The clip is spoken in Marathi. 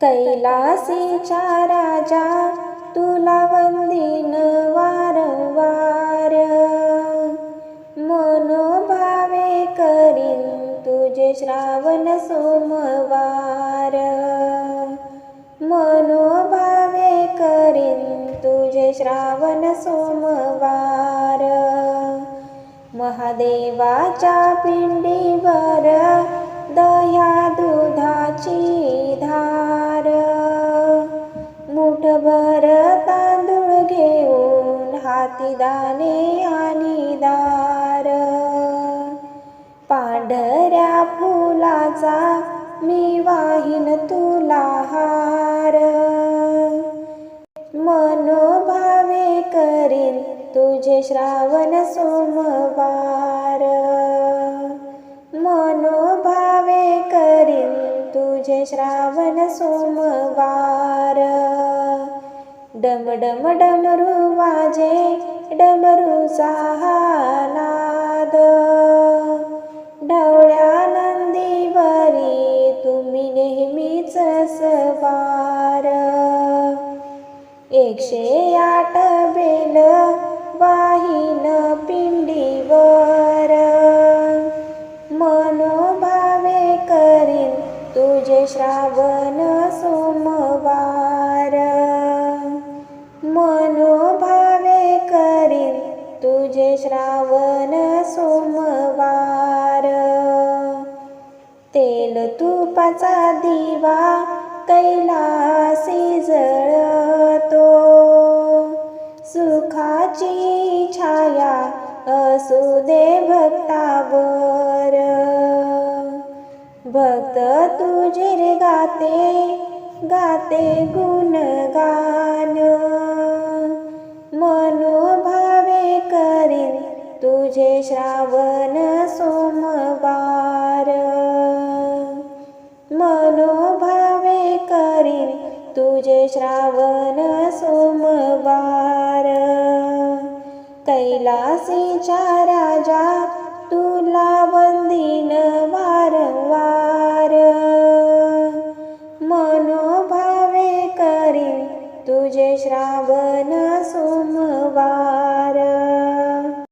कैलासीच्या राजा तुला वंदिन वारंवार. मनोभावे करीन तुझे श्रावण सोमवार. मनोभावे करीन तुझे श्रावण सोमवार. महादेवाच्या पिंडीवर दया दुधाची धा हाती दाणे आणि दार. पांढऱ्या फुलाचा मी वाहीन तुला हार. मनोभावे करीन तुझे श्रावण सोमवार. मनोभावे करीन तुझे श्रावण सोमवार. डम डम डमरू वाजे डमरूचा हा नाद ढवळ्या नंदीवरी तुम्ही नेहमीच सवार. एकशे आठ बेल वाहीन पिंडीवर. मनोभावे करीन तुझे श्रावण सोमवार. मनोभावे करीन तुझे श्रावण सोमवार. तेल तुपाचा दिवा कैलासी जळतो. सुखाची छाया असू दे भक्तावर. भक्त तुझे रे गाते गाते गुणगान. श्रावण सोमवार. मनोभावे करीन तुझे श्रावण सोमवार. कैलासीच्या राजा तुला वंदिन वारंवार. मनोभावे करीन तुझे श्रावण सोमवार.